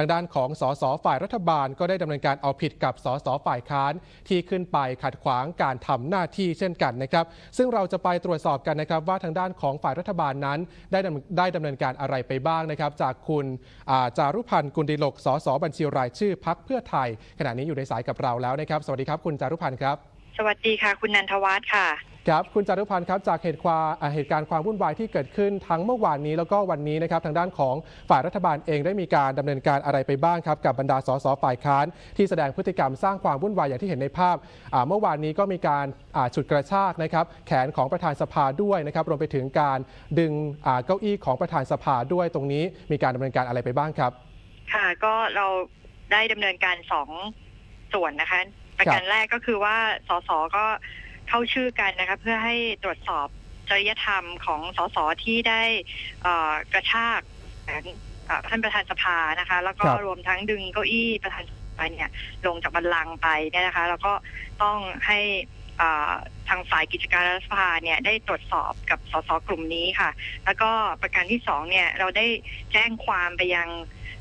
ทางด้านของสสฝ่ายรัฐบาลก็ได้ดำเนินการเอาผิดกับสสฝ่ายค้านที่ขึ้นไปขัดขวางการทำหน้าที่เช่นกันนะครับ ซึ่งเราจะไปตรวจสอบกันนะครับว่าทางด้านของฝ่ายรัฐบาลนั้น ได้ได้ดำเนินการอะไรไปบ้างนะครับ จากคุณาจารุพันธ์กุลดิลกสสบัญชีรายชื่อพักเพื่อไทย ขณะนี้อยู่ในสายกับเราแล้วนะครับ สวัสดีครับ คุณจารุพันธ์ครับ สวัสดีค่ะ คุณนันทวัฒน์ค่ะ ครับคุณจารุพันธ์ครับจากเหตุความอ่าเหตุการณ์ความวุ่นวายที่เกิดขึ้นทั้งเมื่อวานนี้แล้วก็วันนี้นะครับทางด้านของฝ่ายรัฐบาลเองได้มีการดำเนินการอะไรไปบ้างครับกับบรรดาสสฝ่ายค้านที่แสดงพฤติกรรมสร้างความวุ่นวายอย่างที่เห็นในภาพอ่าเมื่อวานนี้ก็มีการอ่าฉุดกระชากนะครับแขนของประธานสภาด้วยนะครับรวมไปถึงการดึงอ่าเก้าอี้ของประธานสภาด้วยตรงนี้ มีการดำเนินการอะไรไปบ้างครับ ค่ะก็เราได้ดำเนินการสองส่วนนะคะ ประการแรกก็คือว่าสสก็เข้าชื่อกันนะคะเพื่อให้ตรวจสอบจริยธรรมของสสที่ได้เอ่อกระชากแขนเอ่อท่านประธานสภานะคะ แล้วก็ครับรวมทั้งดึงเก้าอี้ประธานสภาเนี่ยลงจากบัลลังก์ไปเนี่ยนะคะ แล้วก็ต้องให้เอ่อทางฝ่ายกิจการรัฐสภาเนี่ยได้ตรวจสอบกับสสกลุ่มนี้ค่ะ แล้วก็ประการที่สองเนี่ยเราได้แจ้งความไปยัง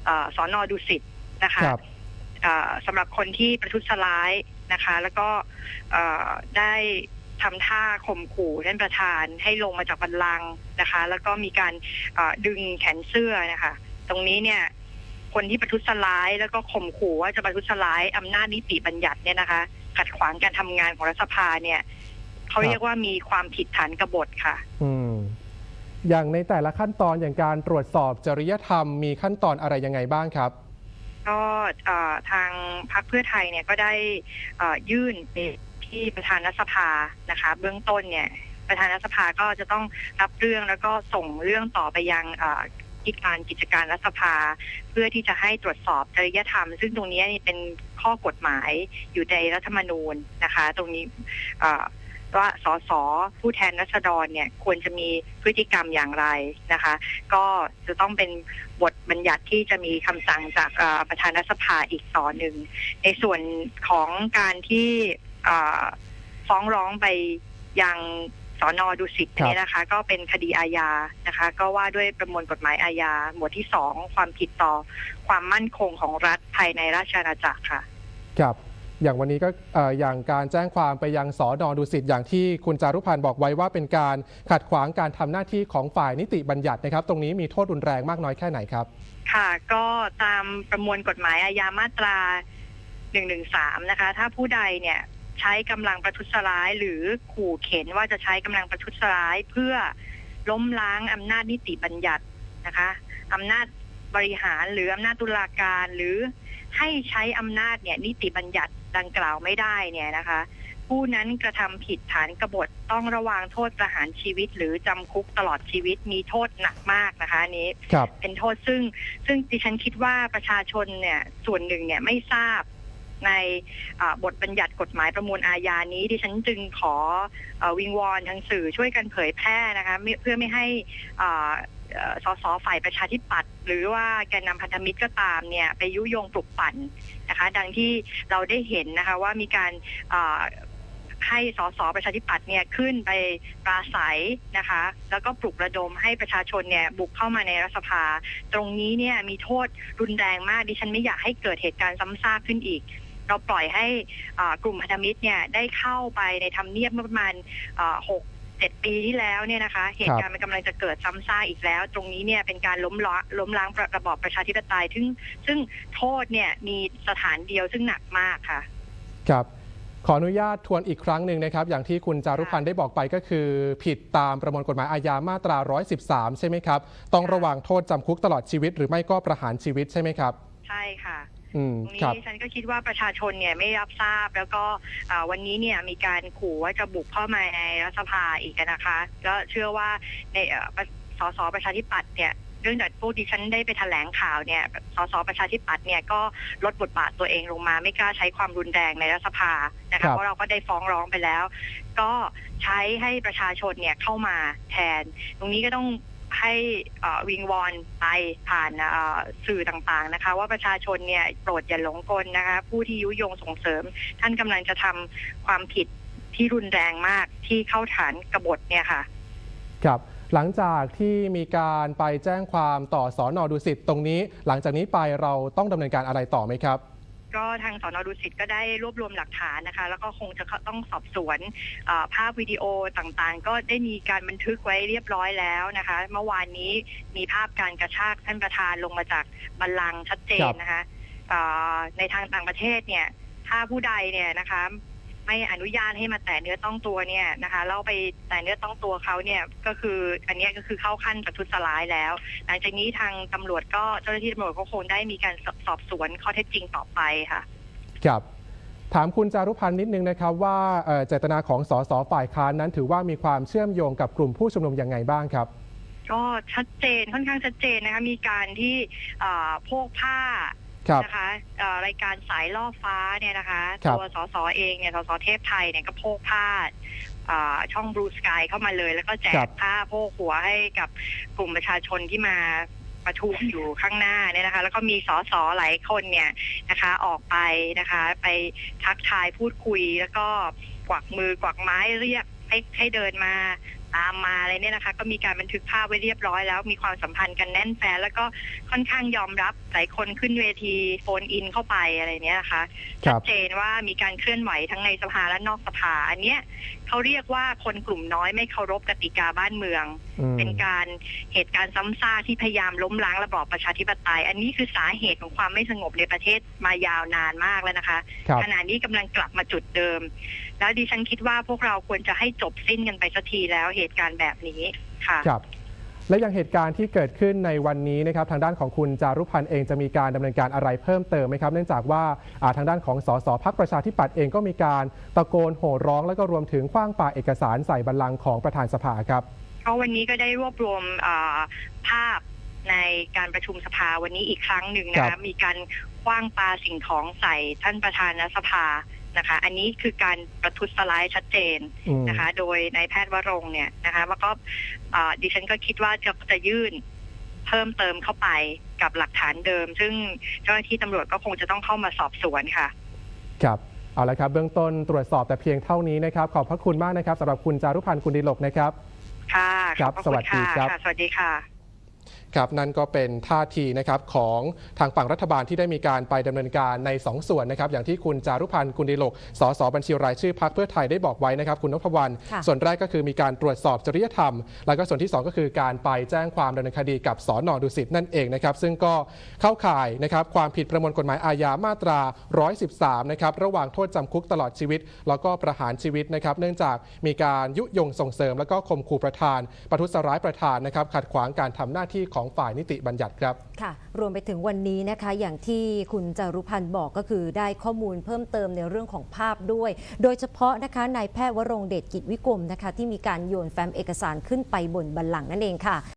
เอ่อสอนอดุสิตนะคะครับเอ่อ สำหรับคนที่ประทุษร้ายนะคะ แล้วก็ได้ทำท่าข่มขู่ท่านประธานให้ลงมาจากบัลลังนะคะ แล้วก็มีการดึงแขนเสื้อนะคะ ตรงนี้เนี่ยคนที่ประทุษร้ายแล้วก็ข่มขู่ว่าจะประทุษร้ายอำนาจนิติบัญญัติเนี่ยนะคะ ขัดขวางการทำงานของรัฐสภาเนี่ยเขาเรียกว่ามีความผิดฐานกบฏค่ะ อืมอย่างในแต่ละขั้นตอนอย่างการตรวจสอบจริยธรรมมีขั้นตอนอะไรยังไงบ้างครับ ก็ทางพรรคเพื่อไทยเนี่ยก็ได้ยื่นไปที่ประธานรัฐสภานะคะ เบื้องต้นเนี่ย ประธานรัฐสภาก็จะต้องรับเรื่องแล้วก็ส่งเรื่องต่อไปยังเอ่กิจการกิจการรัฐสภา เพื่อที่จะให้ตรวจสอบจริยธรรม ซึ่งตรงนี้นี่เป็นข้อกฎหมายอยู่ในรัฐธรรมนูญนะคะ ตรงนี้ ว่าสสผู้แทนรัษฎรเนี่ยควรจะมีพฤติกรรมอย่างไรนะคะ ก็จะต้องเป็นบทบัญญัติที่จะมีคำสั่งจากประธานรัฐสภาอีกต่อหนึ่ง ในส่วนของการที่ฟ้องร้องไปยังสอนอดุสิตเนี่ยนะคะ ก็เป็นคดีอาญานะคะ ก็ว่าด้วยประมวลกฎหมายอาญาหมวดที่สองความผิดต่อความมั่นคงของรัฐภายในราชอาณาจักรค่ะ ครับ อย่างวันนี้ก็อย่างการแจ้งความไปยังสอนอดุสิตอย่างที่คุณจารุพันธ์บอกไว้ว่าเป็นการขัดขวางการทำหน้าที่ของฝ่ายนิติบัญญัตินะครับ ตรงนี้มีโทษรุนแรงมากน้อยแค่ไหนครับ ค่ะ ก็ตามประมวลกฎหมายอาญามาตรา 113 นะคะ ถ้าผู้ใดเนี่ยใช้กำลังประทุษร้าย หรือขู่เข็นว่าจะใช้กำลังประทุษร้ายเพื่อล้มล้างอำนาจนิติบัญญัตินะคะอำนาจบริหารหรืออำนาจตุลาการหรือให้ใช้อำนาจเนี่ยนิติบัญญัติ ดังกล่าวไม่ได้เนี่ยนะคะ ผู้นั้นกระทำผิดฐานกบฏต้องระวางโทษประหารชีวิต หรือจำคุกตลอดชีวิตมีโทษหนักมากนะคะอันนี้ครับเป็นโทษซึ่งซึ่งดิฉันคิดว่าประชาชนเนี่ยส่วนหนึ่งเนี่ยไม่ทราบในอ่าบทบัญญัติกฎหมายประมวลอาญานี้ดิฉันจึงขอเออวิงวอนทางสื่อช่วยกันเผยแพร่นะคะไม่เพื่อไม่ให้อ่าเอ่อ สสฝ่ายประชาธิปัตย์หรือว่าแกนนำพันธมิตรก็ตามเนี่ยไปยุยงปลุกปั่นนะคะ ดังที่เราได้เห็นนะคะว่ามีการให้สสประชาธิปัตย์เนี่ยขึ้นไปปราศัยนะคะ แล้วก็ปลุกระดมให้ประชาชนเนี่ยบุกเข้ามาในรัฐสภา ตรงนี้เนี่ยมีโทษรุนแรงมากดิฉันไม่อยากให้เกิดเหตุการณ์ซ้ำซากขึ้นอีก เราปล่อยให้กลุ่มพันธมิตรเนี่ยได้เข้าไปในทำเนียบประมาณหก เจ็ดปีที่แล้วเนี่ยนะคะ เหตุการณ์มันกำลังจะเกิดซ้ำซากอีกแล้ว ตรงนี้เนี่ยเป็นการล้มล้างล้มล้างระบอบประชาธิปไตยซึ่งซึ่งโทษเนี่ยมีสถานเดียวซึ่งหนักมากค่ะ ครับ ขออนุญาตทวนอีกครั้งหนึ่งนะครับ อย่างที่คุณจารุพันธ์ได้บอกไปก็คือ ผิดตามประมวลกฎหมายอาญามาตรา 113 ใช่ไหมครับ ต้องระวังโทษจำคุกตลอดชีวิต หรือไม่ก็ประหารชีวิตใช่ไหมครับ ใช่ค่ะอืม ตรงนี้ครับดิฉันก็คิดว่าประชาชนเนี่ยไม่รับทราบ แล้วก็อ่าวันนี้เนี่ยมีการขู่ว่าจะบุกเข้ามาในรัฐสภาอีกนะคะก็เชื่อว่าในเอ่อประสสประชาธิปัตย์เนี่ยเรื่องจากพวกดิฉันได้ไปแถลงข่าวเนี่ย สสประชาธิปัตย์เนี่ยก็ลดบทบาทตัวเองลงมา ไม่กล้าใช้ความรุนแรงในรัฐสภานะครัคะบเพราะเราก็ได้ฟ้องร้องไปแล้ว ก็ใช้ให้ประชาชนเนี่ยเข้ามาแทน ตรงนี้ก็ต้อง ให้เอ่อวิงวอนไปผ่านสื่อต่างๆนะคะ ว่าประชาชนเนี่ยโปรดอย่าหลงกลนะคะ ผู้ที่ยุยงส่งเสริม ท่านกำลังจะทำความผิดที่รุนแรงมากที่เข้าฐานกบฏเนี่ยค่ะ ครับหลังจากที่มีการไปแจ้งความต่อสอนอดุสิตตรงนี้ หลังจากนี้ไปเราต้องดำเนินการอะไรต่อไหมครับ ก็ทางสอนอดุสิตก็ได้รวบรวมหลักฐานนะคะ แล้วก็คงจะต้องสอบสวนภาพวิดีโอต่างๆ ก็ได้มีการบันทึกไว้เรียบร้อยแล้วนะคะ เมื่อวานนี้มีภาพการกระชากท่านประธานลงมาจากบัลลังก์ชัดเจนนะคะต่อในทางต่างประเทศเนี่ยถ้าผู้ใดเนี่ยนะคะ ไม่อนุญาตให้มาแตะเนื้อต้องตัวเนี่ยนะคะเราไปแตะเนื้อต้องตัวเขาเนี่ยก็คืออันเนี้ยก็คือเข้าขั้นประทุษร้ายแล้ว หลังจากนี้ทางตำรวจก็เจ้าหน้าที่ตำรวจก็คงได้มีการสสอบสวนข้อเท็จจริงต่อไปค่ะครับถามคุณจารุพันธ์นิดนึงนะครับว่าเอ่อเจตนาของสสฝ่ายค้านนั้นถือว่ามีความเชื่อมโยงกับกลุ่มผู้ชุมนุมยังไงบ้างครับก็ชัดเจนค่อนข้างชัดเจนนะคะมีการที่เอ่อโพกผ้าครับ นะคะเอ่อรายการสายล่อฟ้าเนี่ยนะคะครับตัวสสเองเนี่ยสสเทพไทยเนี่ยก็โพกผ้าเอ่อช่องบลูสกายเข้ามาเลย แล้วก็แจครักบผ้าโพกหัวให้กับกลุ่มประชาชนที่มาประท้วงอยู่ข้างหน้าเนี่ยนะคะ แล้วก็มีสสหลายคนเนี่ยนะคะ ออกไปนะคะ ไปทักทายพูดคุยแล้วก็กวักมือกวักไม้เรียกให้ให้เดินมา ตามมาอะไรเนี่ยนะคะ ก็มีการบันทึกภาพไว้เรียบร้อยแล้ว มีความสัมพันธ์กันแน่นแฟนแล้วก็ค่อนข้างยอมรับหลายคนขึ้นเวทีโฟนอินเข้าไปอะไรเนี้ยนะคะครัชับดเจนว่ามีการเคลื่อนไหวทั้งในสภาและนอกสภาอันเนี้ย เขาเรียกว่าคนกลุ่มน้อยไม่เคารพกติกาบ้านเมืองอืมเป็นการเหตุการณ์ซ้ำซากที่พยายามล้มล้างระบอบประชาธิปไตย อันนี้คือสาเหตุของความไม่สงบในประเทศมายาวนานมากแล้วนะคะครับขณะนี้กำลังกลับมาจุดเดิม แล้วดิฉันคิดว่าพวกเราควรจะให้จบสิ้นกันไปสักทีแล้วเหตุการณ์แบบนี้ค่ะครับ และอย่างเหตุการณ์ที่เกิดขึ้นในวันนี้นะครับทางด้านของคุณจารุพันธ์เองจะมีการดำเนินการอะไรเพิ่มเติมไหมครับ เนื่องจากว่าอ่าทางด้านของสสพักประชาธิปัตย์เองก็มีการตะโกนโห่ร้อง แล้วก็รวมถึงคว้างปาเอกสารใส่บัลลังก์ของประธานสภาครับเพราะวันนี้ก็ได้รวบรวมเอ่อภาพในการประชุมสภาวันนี้อีกครั้งหนึ่งนะครัคะบมีการคว้างปาสิ่งของใส่ท่านประธานสภา นะคะ อันนี้คือการประทุษร้ายชัดเจนอืมนะคะ โดยนายแพทย์วรงค์เนี่ยนะคะแล้วก็เอ่อดิฉันก็คิดว่าจะจะยื่นเพิ่มเติมเข้าไปกับหลักฐานเดิม ซึ่งเจ้าหน้าที่ตำรวจก็คงจะต้องเข้ามาสอบสวนค่ะ ครับเอาละครับเบื้องต้นตรวจสอบแต่เพียงเท่านี้นะครับ ขอบพระคุณมากนะครับสำหรับคุณจารุพันธ์กุลดิลกนะครับ ค่ะครับขอพะสวัสดีณะครับค่ะสวัสดีค่ะ ครับนั่นก็เป็นท่าทีนะครับของทางฝั่งรัฐบาลที่ได้มีการไปดำเนินการใน 2 ส่วนนะครับอย่างที่คุณจารุพันธ์กุลดิลกสสบัญชีรายชื่อพักเพื่อไทยได้บอกไว้นะครับคุณนพวรรณค่ะส่วนแรกก็คือมีการตรวจสอบจริยธรรม แล้วก็ส่วนที่ 2 ก็คือการไปแจ้งความดำเนินคดีกับสอนอดุสิตนั่นเองนะครับซึ่งก็เข้าข่ายนะครับความผิดประมวลกฎหมายอาญามาตรา 113 นะครับระหว่างโทษจำคุกตลอดชีวิต แล้วก็ประหารชีวิตนะครับเนื่องจากมีการยุยงส่งเสริม แล้วก็ข่มขู่ประธานประทุษร้ายประธานนะครับขัดขวางการทำหน้าที่ของสองฝ่ายนิติบัญญัติครับค่ะ รวมไปถึงวันนี้นะคะ อย่างที่คุณจารุพันธ์บอกก็คือได้ข้อมูลเพิ่มเติมในเรื่องของภาพด้วย โดยเฉพาะนะคะนายแพทย์วรงเดชกิจวิกรมนะคะ ที่มีการโยนแฟ้มเอกสารขึ้นไปบนบัลลังก์นั่นเองค่ะ